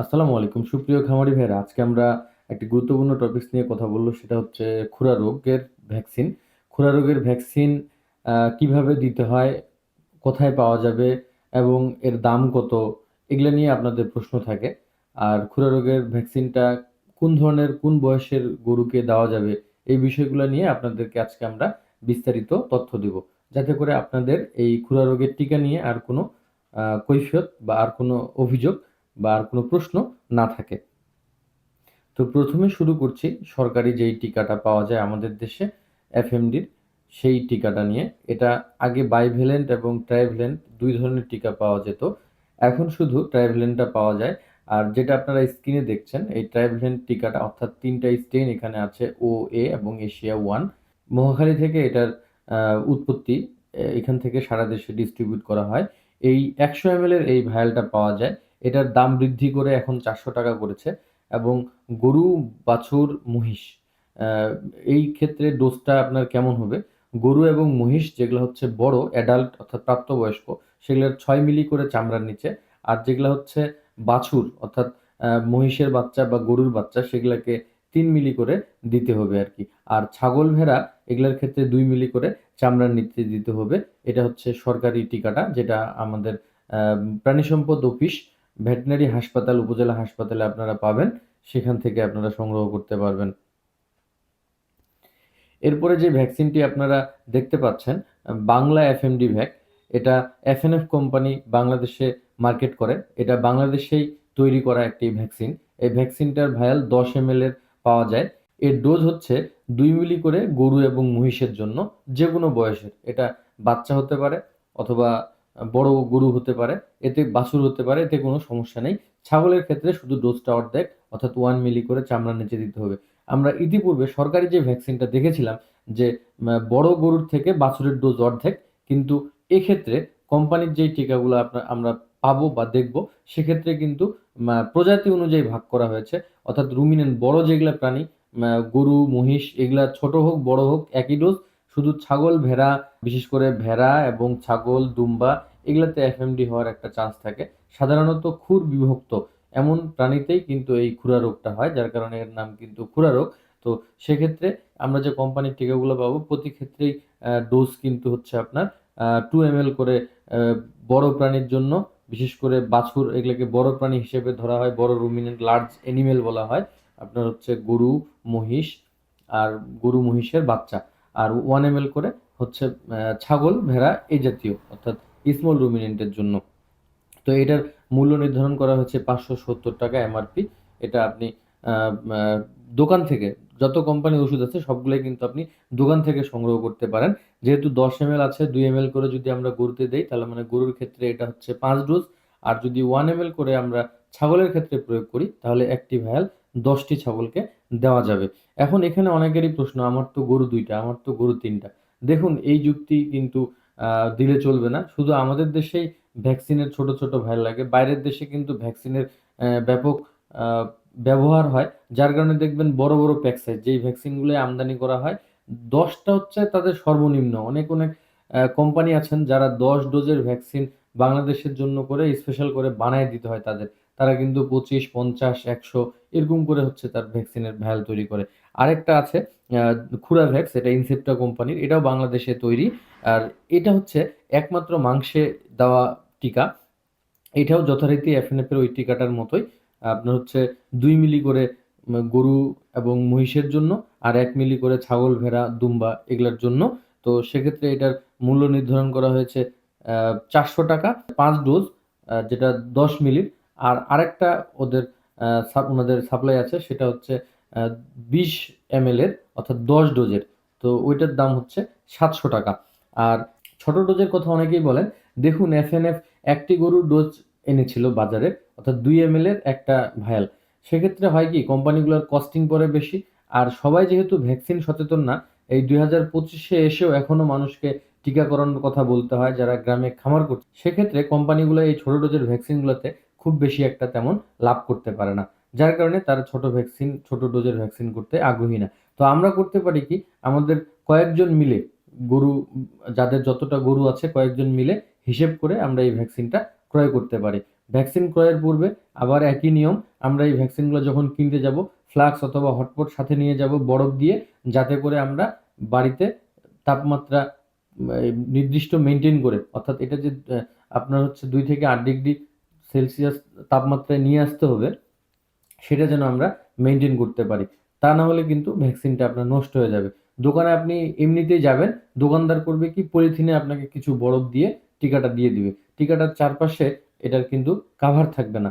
আসসালামু আলাইকুম। সুপ্রিয় খামারি ভাইয়েরা, আজকে আমরা একটি গুরুত্বপূর্ণ টপিকস নিয়ে কথা বলব, সেটা হচ্ছে খুরা রোগের ভ্যাকসিন খুরা রোগের ভ্যাকসিন কীভাবে দিতে হয়, কোথায় পাওয়া যাবে এবং এর দাম কত, এগুলো নিয়ে আপনাদের প্রশ্ন থাকে। আর খুরা রোগের ভ্যাকসিনটা কোন ধরনের, কোন বয়সের গরুকে দেওয়া যাবে, এই বিষয়গুলো নিয়ে আপনাদেরকে আজকে আমরা বিস্তারিত তথ্য দিব। যাতে করে আপনাদের এই খুরা রোগের টিকা নিয়ে আর কোনো কৈফিয়ত বা আর কোনো অভিযোগ বা আর কোনো প্রশ্ন না থাকে। তো প্রথমে শুরু করছি, সরকারি যেই টিকাটা পাওয়া যায় আমাদের দেশে, এফএমডির, সেই টিকাটা নিয়ে। এটা আগে বাইভ্যালেন্ট এবং ট্রাইভ্যালেন্ট দুই ধরনের টিকা পাওয়া যেত। এখন শুধু ট্রাইভ্যালেন্টটা পাওয়া যায়। আর যেটা আপনারা স্ক্রিনে দেখছেন, এই ট্রাইভ্যালেন্ট টিকাটা অর্থাৎ তিনটা স্টেন এখানে আছে, ও, এ এবং এশিয়া ওয়ান। মহাখালী থেকে এটার উৎপত্তি এখান থেকে সারা দেশে ডিস্ট্রিবিউট করা হয়। এই একশো এম এর এই ভায়ালটা পাওয়া যায়। এটার দাম বৃদ্ধি করে এখন চারশো টাকা করেছে এবং গরু, বাছুর, মহিষ এই ক্ষেত্রে ডোজটা আপনার কেমন হবে? গরু এবং মহিষ যেগুলো হচ্ছে বড় অ্যাডাল্ট অর্থাৎ প্রাপ্তবয়স্ক, সেগুলোর ছয় মিলি করে চামড়ার নিচে। আর যেগুলো হচ্ছে বাছুর, অর্থাৎ মহিষের বাচ্চা বা গরুর বাচ্চা, সেগুলোকে তিন মিলি করে দিতে হবে আর কি। আর ছাগল ভেড়া, এগুলোর ক্ষেত্রে দুই মিলি করে চামড়ার নিচে দিতে হবে। এটা হচ্ছে সরকারি টিকাটা, যেটা আমাদের প্রাণী সম্পদ অফিস ভেটেরিনারি হাসপাতাল, উপজেলা হাসপাতালে আপনারা পাবেন। সেখান থেকে আপনারা সংগ্রহ করতে পারবেন। এরপরে যে ভ্যাকসিনটি আপনারা দেখতে পাচ্ছেন, বাংলা এফএমডি ভ্যাক, এটা এফএনএফ কোম্পানি বাংলাদেশে মার্কেট করে। এটা বাংলাদেশেই তৈরি করা একটি ভ্যাকসিন। এই ভ্যাকসিনটার ভায়াল দশ এম এর পাওয়া যায়। এর ডোজ হচ্ছে দুই মিলি করে গরু এবং মহিষের জন্য যে কোনো বয়সের। এটা বাচ্চা হতে পারে অথবা বড় গরু হতে পারে, এতে বাছুর হতে পারে, এতে কোনো সমস্যা নেই। ছাগলের ক্ষেত্রে শুধু ডোজটা অর্ধেক, অর্থাৎ ওয়ান মিলি করে চামড়ার নিচে দিতে হবে। আমরা ইতিপূর্বে সরকারি যে ভ্যাকসিনটা দেখেছিলাম যে বড় গরুর থেকে বাছুরের ডোজ অর্ধেক, কিন্তু এক্ষেত্রে কোম্পানির যেই টিকাগুলো আপনার আমরা পাবো বা দেখব, সেক্ষেত্রে কিন্তু প্রজাতি অনুযায়ী ভাগ করা হয়েছে। অর্থাৎ রুমিনেন্ট বড় যেগুলা প্রাণী গরু, মহিষ, এগুলা ছোট হোক, বড় হোক, একই ডোজ শুধু ছাগল, ভেড়া, বিশেষ করে ভেড়া এবং ছাগল, দুম্বা এগুলাতে এফএমডি হওয়ার একটা চান্স থাকে। সাধারণত খুর বিভক্ত এমন প্রাণীতেই কিন্তু এই খুরা রোগটা হয়, যার কারণে এর নাম কিন্তু খুরা রোগ। তো সেক্ষেত্রে আমরা যে কোম্পানির টিকাগুলো পাবো, প্রতি ক্ষেত্রেই ডোজ কিন্তু হচ্ছে আপনার টু এম করে বড় প্রাণীর জন্য, বিশেষ করে বাছুর, এগুলোকে বড় প্রাণী হিসেবে ধরা হয়, বড় রুমিনেন্ট লার্জ অ্যানিমেল বলা হয়। আপনার হচ্ছে গরু, মহিষ আর গরু মহিষের বাচ্চা। আর ওয়ান এম করে হচ্ছে ছাগল, ভেড়া এই জাতীয়, অর্থাৎ স্মল রুমিনেন্টের জন্য। তো এটার মূল্য নির্ধারণ করা হচ্ছে পাঁচশো সত্তর টাকা এমআরপি এটা আপনি দোকান থেকে যত কোম্পানি ওষুধ আছে সবগুলোই কিন্তু আপনি দোকান থেকে সংগ্রহ করতে পারেন। যেহেতু দশ এম আছে, দুই এম করে যদি আমরা গরুতে দেই, তাহলে মানে গরুর ক্ষেত্রে এটা হচ্ছে পাঁচ ডোজ আর যদি ওয়ান এম করে আমরা ছাগলের ক্ষেত্রে প্রয়োগ করি, তাহলে একটি ভায়াল দশটি ছাগলকে দেওয়া যাবে। এখন এখানে অনেকেরই প্রশ্ন, আমার তো গরু দুইটা, আমার তো গরু তিনটা। দেখুন, এই যুক্তি কিন্তু দিলে চলবে না। শুধু আমাদের দেশেই ভ্যাকসিনের ছোট ছোট ভাইল লাগে। বাইরের দেশে কিন্তু ভ্যাকসিনের ব্যাপক ব্যবহার হয়। যার কারণে দেখবেন বড় বড় প্যাক সাইজ যেই ভ্যাকসিনগুলো আমদানি করা হয়, দশটা হচ্ছে তাদের সর্বনিম্ন। অনেক অনেক কোম্পানি আছেন যারা দশ ডোজের ভ্যাকসিন বাংলাদেশের জন্য করে স্পেশাল করে বানায় দিতে হয় তাদের। তারা কিন্তু পঁচিশ, পঞ্চাশ, একশো, এরকম করে হচ্ছে তার ভ্যাকসিনের ভ্যাল তৈরি করে। আরেকটা আছে আহ, খুরা ভ্যাক্স এটা ইনসেপ্টা কোম্পানির এটাও বাংলাদেশে তৈরি। আর এটা হচ্ছে একমাত্র মাংসে দেওয়া টিকা। এটাও যথারীতি এফএনএফ এর ওই টিকাটার মতোই। আপনার হচ্ছে দুই মিলি করে গরু এবং মহিষের জন্য আর এক মিলি করে ছাগল ভেড়া দুম্বা এগুলোর জন্য। তো সেক্ষেত্রে এটার মূল্য নির্ধারণ করা হয়েছে চারশো টাকা পাঁচ ডোজ যেটা দশ মিলির আর আরেকটা ওদের ওনাদের সাপ্লাই আছে সেটা হচ্ছে বিশ এম এর অর্থাৎ দশ ডোজের, তো ওইটার দাম হচ্ছে সাতশো টাকা। আর ছোট ডোজের কথা অনেকেই বলেন, দেখুন এফএনএফ একটি গরুর ডোজ এনেছিল বাজারে, অর্থাৎ দুই এম এর একটা ভায়াল সেক্ষেত্রে হয় কি, কোম্পানিগুলোর কস্টিং পড়ে বেশি, আর সবাই যেহেতু ভ্যাকসিন সচেতন না, এই দুই হাজার পঁচিশে এসেও এখনও মানুষকে টিকাকরণের কথা বলতে হয়, যারা গ্রামে খামার করছে। সেক্ষেত্রে কোম্পানিগুলো এই ছোট ডোজের ভ্যাকসিনগুলোতে খুব বেশি একটা তেমন লাভ করতে পারে না। যার কারণে তারা ছোট ভ্যাকসিন ছোট ডোজের ভ্যাকসিন করতে আগ্রহী না। তো আমরা করতে পারি কি, আমাদের কয়েকজন মিলে গরু, যাদের যতটা গরু আছে কয়েকজন মিলে হিসেব করে আমরা এই ভ্যাকসিনটা ক্রয় করতে পারি। ভ্যাকসিন ক্রয়ের পূর্বে আবার একই নিয়ম, আমরা এই ভ্যাকসিনগুলো যখন কিনতে যাব ফ্লাক্স অথবা হটপট সাথে নিয়ে যাব, বরফ দিয়ে, যাতে করে আমরা বাড়িতে তাপমাত্রা নির্দিষ্ট মেনটেন করে, অর্থাৎ এটা যে আপনার হচ্ছে দুই থেকে আট ডিগ্রি সেলসিয়াস তাপমাত্রায় নিয়ে আসতে হবে সেটা যেন আমরা মেনটেন করতে পারি। তা না হলে কিন্তু ভ্যাকসিনটা আপনার নষ্ট হয়ে যাবে। দোকানে আপনি এমনিতেই যাবেন, দোকানদার করবে কি পলিথিনে আপনাকে কিছু বরফ দিয়ে টিকাটা দিয়ে দিবে। টিকাটার চারপাশে এটার কিন্তু কাভার থাকবে না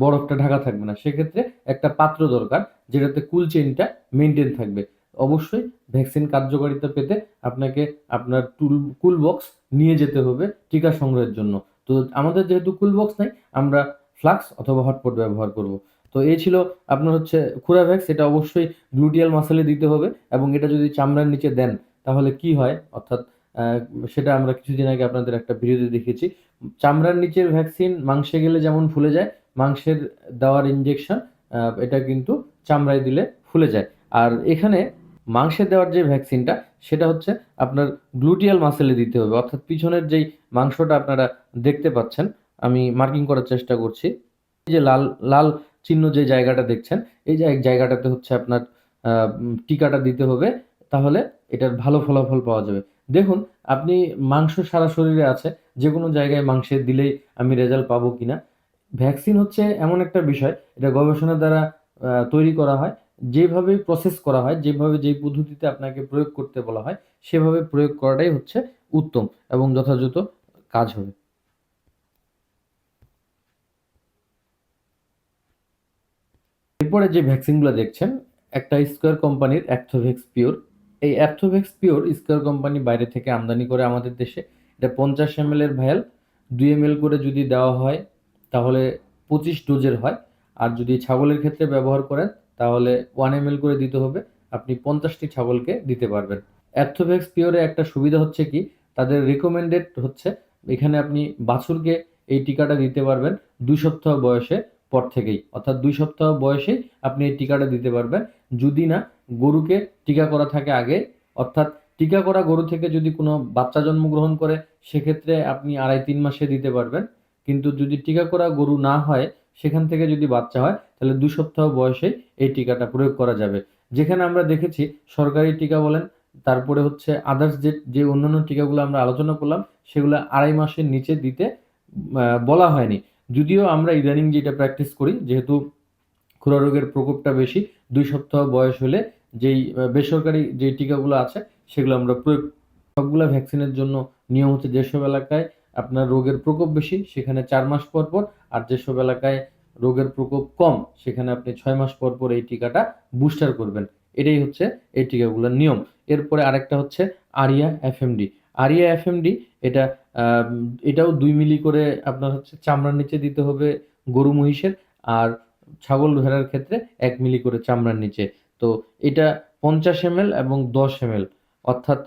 বরফটা ঢাকা থাকবে না। সেক্ষেত্রে একটা পাত্র দরকার, যেটাতে কুল চেইনটা মেনটেন থাকবে। অবশ্যই ভ্যাকসিন কার্যকারিতা পেতে আপনাকে আপনার টুল কুল বক্স নিয়ে যেতে হবে টিকা সংগ্রহের জন্য। তো আমাদের যেহেতু কুল বক্স নাই, আমরা ফ্লাক্স অথবা হটপট ব্যবহার করব। তো এই ছিল আপনার হচ্ছে খুরাভ্যাক্স এটা অবশ্যই গ্লুটিয়াল মাসেলে দিতে হবে এবং এটা যদি চামড়ার নিচে দেন, তাহলে কি হয়? অর্থাৎ সেটা আমরা কিছুদিন আগে আপনাদের একটা ভিডিওতে দেখেছি চামড়ার নিচের ভ্যাকসিন মাংসে গেলে যেমন ফুলে যায়, মাংসের দেওয়ার ইঞ্জেকশন এটা কিন্তু চামড়ায় দিলে ফুলে যায়। আর এখানে মাংসে দেওয়ার যে ভ্যাকসিনটা সেটা হচ্ছে আপনার গ্লুটিয়াল মাসেলে দিতে হবে। অর্থাৎ পিছনের যেই মাংসটা আপনারা দেখতে পাচ্ছেন, আমি মার্কিং করার চেষ্টা করছি। যে লাল লাল চিহ্ন যে জায়গাটা দেখছেন, এই জায়গাটাতে হচ্ছে আপনার টিকাটা দিতে হবে, তাহলে এটার ভালো ফলাফল পাওয়া যাবে। দেখুন, আপনি মাংস সারা শরীরে আছে যে কোনো জায়গায় মাংসে দিলেই আমি রেজাল্ট পাবো কিনা। ভ্যাকসিন হচ্ছে এমন একটা বিষয়, এটা গবেষণা দ্বারা তৈরি করা হয়, যেভাবে প্রসেস করা হয়, যেভাবে যেই পদ্ধতিতে আপনাকে প্রয়োগ করতে বলা হয়, সেভাবে প্রয়োগ করাটাই হচ্ছে উত্তম এবং যথাযথ কাজ হবে। এরপরে যে ভ্যাকসিনগুলো দেখছেন, একটা স্কোয়ার কোম্পানির অ্যাথোভেক্স পিওর। এই অ্যাথোভেক্স পিওর স্কোয়ার কোম্পানি বাইরে থেকে আমদানি করে আমাদের দেশে, এটা পঞ্চাশ এম এর ভায়াল দুই এম করে যদি দেওয়া হয়, তাহলে পঁচিশ ডোজের হয়। আর যদি ছাগলের ক্ষেত্রে ব্যবহার করেন, তাহলে ওয়ান এম করে দিতে হবে। আপনি পঞ্চাশটি ছাগলকে দিতে পারবেন। অ্যাথোভেক্স পিওরে একটা সুবিধা হচ্ছে কি, তাদের রেকমেন্ডেড হচ্ছে, এখানে আপনি বাছুরকে এই টিকাটা দিতে পারবেন দুই সপ্তাহ বয়সে। পর থেকেই। অর্থাৎ দুই সপ্তাহ বয়সেই আপনি এই টিকাটা দিতে পারবেন। যদি না, গরুকে টিকা করা থাকে আগে। অর্থাৎ টিকা করা গরু থেকে যদি কোনো বাচ্চা জন্মগ্রহণ করে, সেক্ষেত্রে আপনি আড়াই তিন মাসে দিতে পারবেন। কিন্তু যদি টিকা করা গরু না হয়, সেখান থেকে যদি বাচ্চা হয়, তাহলে দুই সপ্তাহ বয়সে এই টিকাটা প্রয়োগ করা যাবে। যেখানে আমরা দেখেছি, সরকারি টিকা বলেন, তারপরে হচ্ছে আদার্স যে যে অন্যান্য টিকাগুলো আমরা আলোচনা করলাম, সেগুলো আড়াই মাসের নিচে দিতে বলা হয়নি। যদিও আমরা ইদানিং যেটা প্র্যাকটিস করি, যেহেতু খুরা রোগের প্রকোপটা বেশি, দুই সপ্তাহ বয়স হলে যেই বেসরকারি যে টিকাগুলো আছে, সেগুলো আমরা প্রয়োগ, সবগুলো ভ্যাকসিনের জন্য নিয়ম হচ্ছে যেসব এলাকায় আপনার রোগের প্রকোপ বেশি, সেখানে চার মাস পর পর, আর যেসব এলাকায় রোগের প্রকোপ কম, সেখানে আপনি ছয় মাস পর পর এই টিকাটা বুস্টার করবেন। এটাই হচ্ছে এই টিকাগুলোর নিয়ম। এরপরে আরেকটা হচ্ছে আরিয়া এফএমডি। আরিয়া এফএমডি, এটা এটাও দুই মিলি করে আপনার হচ্ছে চামড়ার নিচে দিতে হবে গরু মহিষের আর ছাগল ভেড়ার ক্ষেত্রে এক মিলি করে চামড়ার নিচে। তো এটা পঞ্চাশ এম এবং দশ এম অর্থাৎ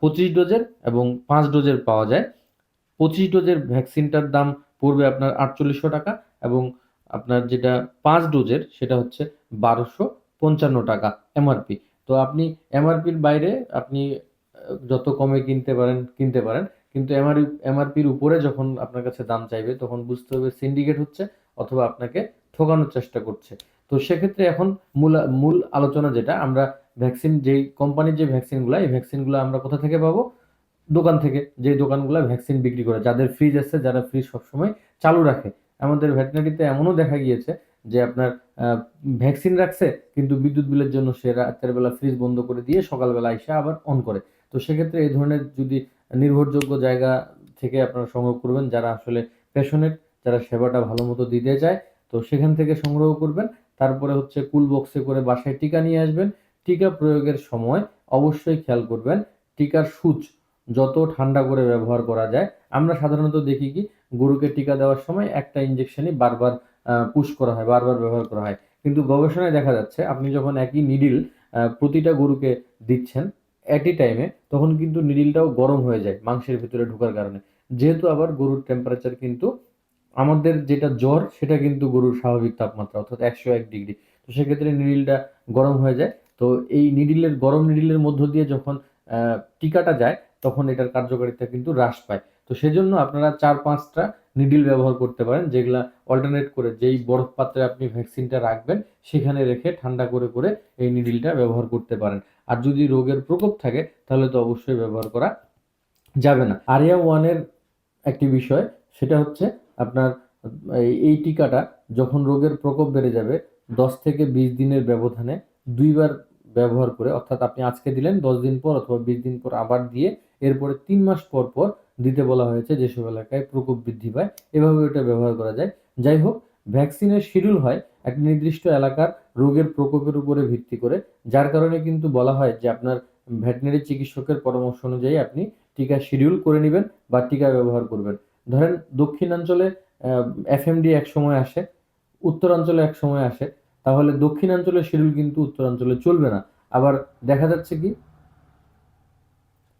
পঁচিশ ডোজের এবং পাঁচ ডোজের পাওয়া যায়। পঁচিশ ডোজের ভ্যাকসিনটার দাম পড়বে আপনার আটচল্লিশশো টাকা এবং আপনার যেটা পাঁচ ডোজের সেটা হচ্ছে বারোশো পঞ্চান্ন টাকা এমআরপি। তো আপনি এমআরপির বাইরে আপনি যত কমে কিনতে পারেন কিনতে পারেন। কিন্তু এমআর এমআরপির উপরে যখন আপনার কাছে দাম চাইবে, তখন বুঝতে হবে সিন্ডিকেট হচ্ছে অথবা আপনাকে ঠকানোর চেষ্টা করছে। তো সেক্ষেত্রে এখন মূল মূল আলোচনা যেটা, আমরা ভ্যাকসিন যেই কোম্পানির যে ভ্যাকসিনগুলো এই ভ্যাকসিনগুলো আমরা কোথা থেকে পাবো? দোকান থেকে। যে দোকানগুলো ভ্যাকসিন বিক্রি করে, যাদের ফ্রিজ আছে, যারা ফ্রিজ সবসময় চালু রাখে। আমাদের ভেটেনারিতে এমনও দেখা গিয়েছে যে আপনার ভ্যাকসিন রাখছে, কিন্তু বিদ্যুৎ বিলের জন্য সে রাতের বেলা ফ্রিজ বন্ধ করে দিয়ে সকালবেলা এসে আবার অন করে। তো সেক্ষেত্রে এই ধরনের যদি নির্ভরযোগ্য জায়গা থেকে আপনারা সংগ্রহ করবেন, যারা আসলে প্যাশনেট যারা সেবাটা ভালো মতো দিতে চায়, তো সেখান থেকে সংগ্রহ করবেন। তারপরে হচ্ছে কুল বক্সে করে বাসায় টিকা নিয়ে আসবেন। টিকা প্রয়োগের সময় অবশ্যই খেয়াল করবেন, টিকার সূচ যত ঠান্ডা করে ব্যবহার করা যায়। আমরা সাধারণত দেখি কি, গরুকে টিকা দেওয়ার সময় একটা ইঞ্জেকশনই বারবার পুশ করা হয়, বারবার ব্যবহার করা হয়। কিন্তু গবেষণায় দেখা যাচ্ছে, আপনি যখন একই নিডিল প্রতিটা গরুকে দিচ্ছেন একই টাইমে তখন কিন্তু নিডিলটাও গরম হয়ে যায় মাংসের ভিতরে ঢোকার কারণে। যেহেতু আবার গরুর টেম্পারেচার কিন্তু আমাদের যেটা জ্বর, সেটা কিন্তু গরুর স্বাভাবিক তাপমাত্রা, অর্থাৎ একশো এক ডিগ্রি তো সেক্ষেত্রে নিডিলটা গরম হয়ে যায়। তো এই নিডিলের, গরম নিডিলের মধ্য দিয়ে যখন টিকাটা যায়, তখন এটার কার্যকারিতা কিন্তু হ্রাস পায়। তো সেজন্য আপনারা চার পাঁচটা নিডিল ব্যবহার করতে পারেন, যেগুলা অল্টারনেট করে যেই বরফ পাত্রে আপনি ভ্যাকসিনটা রাখবেন, সেখানে রেখে ঠান্ডা করে করে এই নিডিলটা ব্যবহার করতে পারেন। আর যদি রোগের প্রকোপ থাকে, তাহলে তো অবশ্যই ব্যবহার করা যাবে না। আরিয়া ওয়ানের একটি বিষয়, সেটা হচ্ছে আপনার, এই- টিকাটা যখন রোগের প্রকোপ বেড়ে যাবে, দশ থেকে বিশ দিনের ব্যবধানে দুইবার ব্যবহার করে, অর্থাৎ আপনি আজকে দিলেন, দশ দিন পর অথবা বিশ দিন পর আবার দিয়ে, এরপরে তিন মাস পর পর দিতে বলা হয়েছে যেসব এলাকায় প্রকোপ বৃদ্ধি পায়। এভাবে এটা ব্যবহার করা যায়। যাই হোক ভ্যাকসিনের শিডিউল হয় এক নির্দিষ্ট এলাকার রোগের প্রকোপের উপরে ভিত্তি করে, যার কারণে কিন্তু বলা হয় যে আপনার ভেটেরিনারি চিকিৎসকের পরামর্শ অনুযায়ী আপনি টিকা শিডিউল করে নেবেন বা টিকা ব্যবহার করবেন। ধরেন দক্ষিণাঞ্চলে এফএমডি এক সময় আসে, উত্তরাঞ্চলে এক সময় আসে, তাহলে দক্ষিণাঞ্চলের শিডিউল কিন্তু উত্তরাঞ্চলে চলবে না। আবার দেখা যাচ্ছে কি?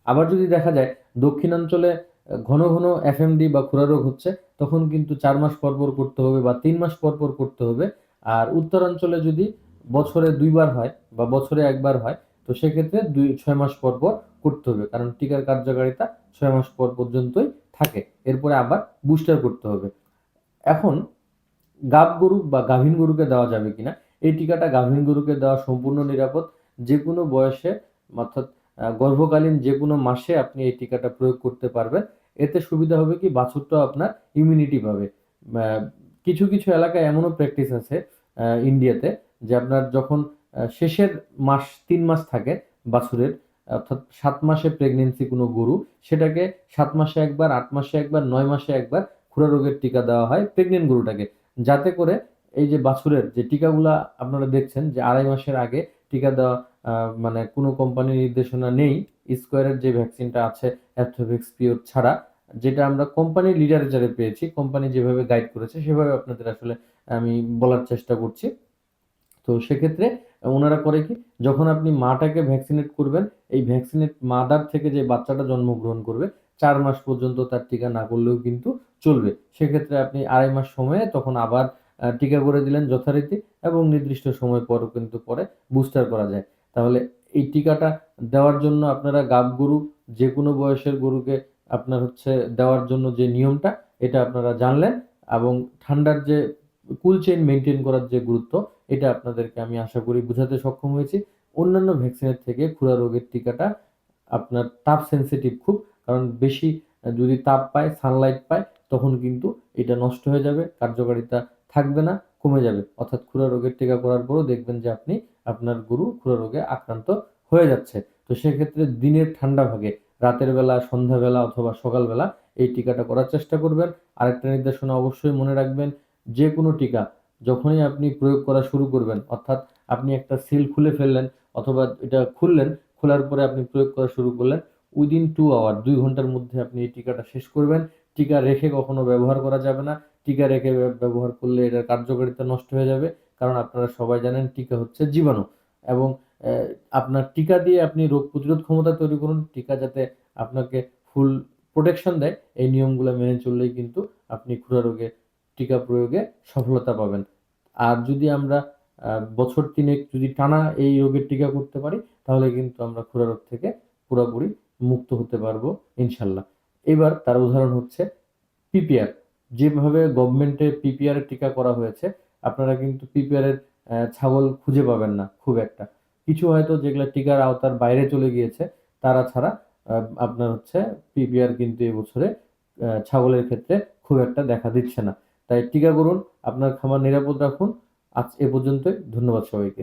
আবার যদি দেখা যায় দক্ষিণাঞ্চলে ঘন ঘন এফএমডি বা খুরা রোগ হচ্ছে, তখন কিন্তু চার মাস পর পর করতে হবে বা তিন মাস পর পর করতে হবে। আর উত্তরাঞ্চলে যদি বছরে দুইবার হয় বা বছরে একবার হয়, তো সেক্ষেত্রে দুই, ছয় মাস পর পর করতে হবে। কারণ টিকার কার্যকারিতা ছয় মাস পর পর্যন্তই থাকে। এরপরে আবার বুস্টার করতে হবে। এখন গাব গরু বা গাভীন গরুকে দেওয়া যাবে কিনা? এই টিকাটা গাভীন গরুকে দেওয়া সম্পূর্ণ নিরাপদ। যে কোনো বয়সে, অর্থাৎ গর্ভকালীন যে কোনো মাসে আপনি এই টিকাটা প্রয়োগ করতে পারবেন। এতে সুবিধা হবে কি? বাছুরটাও আপনার ইমিউনিটি পাবে। কিছু কিছু এলাকায় এমনও প্র্যাকটিস আছে ইন্ডিয়াতে যে আপনার যখন শেষের মাস, তিন মাস থাকে বাছুরের, অর্থাৎ সাত মাসে প্রেগনেন্সি কোনো গরু, সেটাকে সাত মাসে একবার, আট মাসে একবার, নয় মাসে একবার খুরা রোগের টিকা দেওয়া হয় প্রেগনেন্ট গরুটাকে। যাতে করে এই যে বাছুরের যে টিকাগুলা আপনারা দেখছেন যে আড়াই মাসের আগে টিকা দেওয়া মানে কোনো কোম্পানির নির্দেশনা নেই। স্কোয়ারের যে ভ্যাকসিনটা আছে অ্যাথোভিক্স পিওর ছাড়া, যেটা আমরা কোম্পানির লিটারেচারে পেয়েছি কোম্পানি যেভাবে গাইড করেছে, সেভাবে আপনাদের আসলে আমি বলার চেষ্টা করছি। তো সেক্ষেত্রে ওনারা করে কি, যখন আপনি মাটাকে ভ্যাকসিনেট করবেন, এই ভ্যাকসিনেট মাদার থেকে যে বাচ্চাটা জন্মগ্রহণ করবে, চার মাস পর্যন্ত তার টিকা না করলেও কিন্তু চলবে। সেক্ষেত্রে আপনি আড়াই মাস সময়ে তখন আবার টিকা করে দিলেন যথারীতি এবং নির্দিষ্ট সময় পরও কিন্তু পরে বুস্টার করা যায়। তাহলে এই টিকাটা দেওয়ার জন্য আপনারা গাব গরু, যে কোনো বয়সের গরুকে আপনার হচ্ছে দেওয়ার জন্য যে নিয়মটা, এটা আপনারা জানলেন এবং ঠান্ডার যে কুল চেইন মেনটেন করার যে গুরুত্ব, এটা আপনাদেরকে আমি আশা করি বোঝাতে সক্ষম হয়েছি। অন্যান্য ভ্যাকসিনের থেকে খুরা রোগের টিকাটা আপনার তাপ সেন্সিটিভ খুব, কারণ বেশি যদি তাপ পায় সানলাইট পায়, তখন কিন্তু এটা নষ্ট হয়ে যাবে, কার্যকারিতা থাকবে না, কমে যাবে। অর্থাৎ খুরা রোগের টিকা করার পরও দেখবেন যে আপনি আপনার গরু খুরা রোগে আক্রান্ত হয়ে যাচ্ছে। তো সেক্ষেত্রে দিনের ঠান্ডা ভাগে, রাতের বেলা, সন্ধ্যাবেলা অথবা সকালবেলা এই টিকাটা করার চেষ্টা করবেন। আরেকটা নির্দেশনা অবশ্যই মনে রাখবেন, যে কোনো টিকা যখনই আপনি প্রয়োগ করা শুরু করবেন, অর্থাৎ আপনি একটা সিল খুলে ফেললেন অথবা এটা খুললেন, খোলার পরে আপনি প্রয়োগ করা শুরু করলেন, উইদিন টু আওয়ার, দুই ঘণ্টার মধ্যে আপনি এই টিকাটা শেষ করবেন। টিকা রেখে কখনো ব্যবহার করা যাবে না। টিকা রেখে ব্যবহার করলে এটার কার্যকারিতা নষ্ট হয়ে যাবে। কারণ আপনারা সবাই জানেন টিকা হচ্ছে জীবাণু। এবং আপনার টিকা দিয়ে আপনি রোগ প্রতিরোধ ক্ষমতা তৈরি করুন। টিকা যাতে আপনাকে ফুল প্রোটেকশন দেয়, এই নিয়মগুলো মেনে চললেই কিন্তু আপনি খুরা রোগে, টিকা প্রয়োগে সফলতা পাবেন। আর যদি আমরা বছর তিনেক যদি টানা এই রোগের টিকা করতে পারি, তাহলে কিন্তু আমরা খুরা রোগ থেকে পুরোপুরি মুক্ত হতে পারব, ইনশাল্লাহ। এবার তার উদাহরণ হচ্ছে পিপিআর। যেভাবে গভর্নমেন্টে পিপিআর টিকা করা হয়েছে আপনারা কিন্তু পিপিআর এর আহ, ছাগল খুঁজে পাবেন না খুব একটা। কিছু হয়তো যেগুলো টিকার আওতার বাইরে চলে গিয়েছে তারা ছাড়া আপনার হচ্ছে পিপিআর কিন্তু এবছরে ছাগলের ক্ষেত্রে খুব একটা দেখা দিচ্ছে না। তাই টিকা করুন আপনার খামার নিরাপদ রাখুন। আজ এ পর্যন্তই ধন্যবাদ সবাইকে।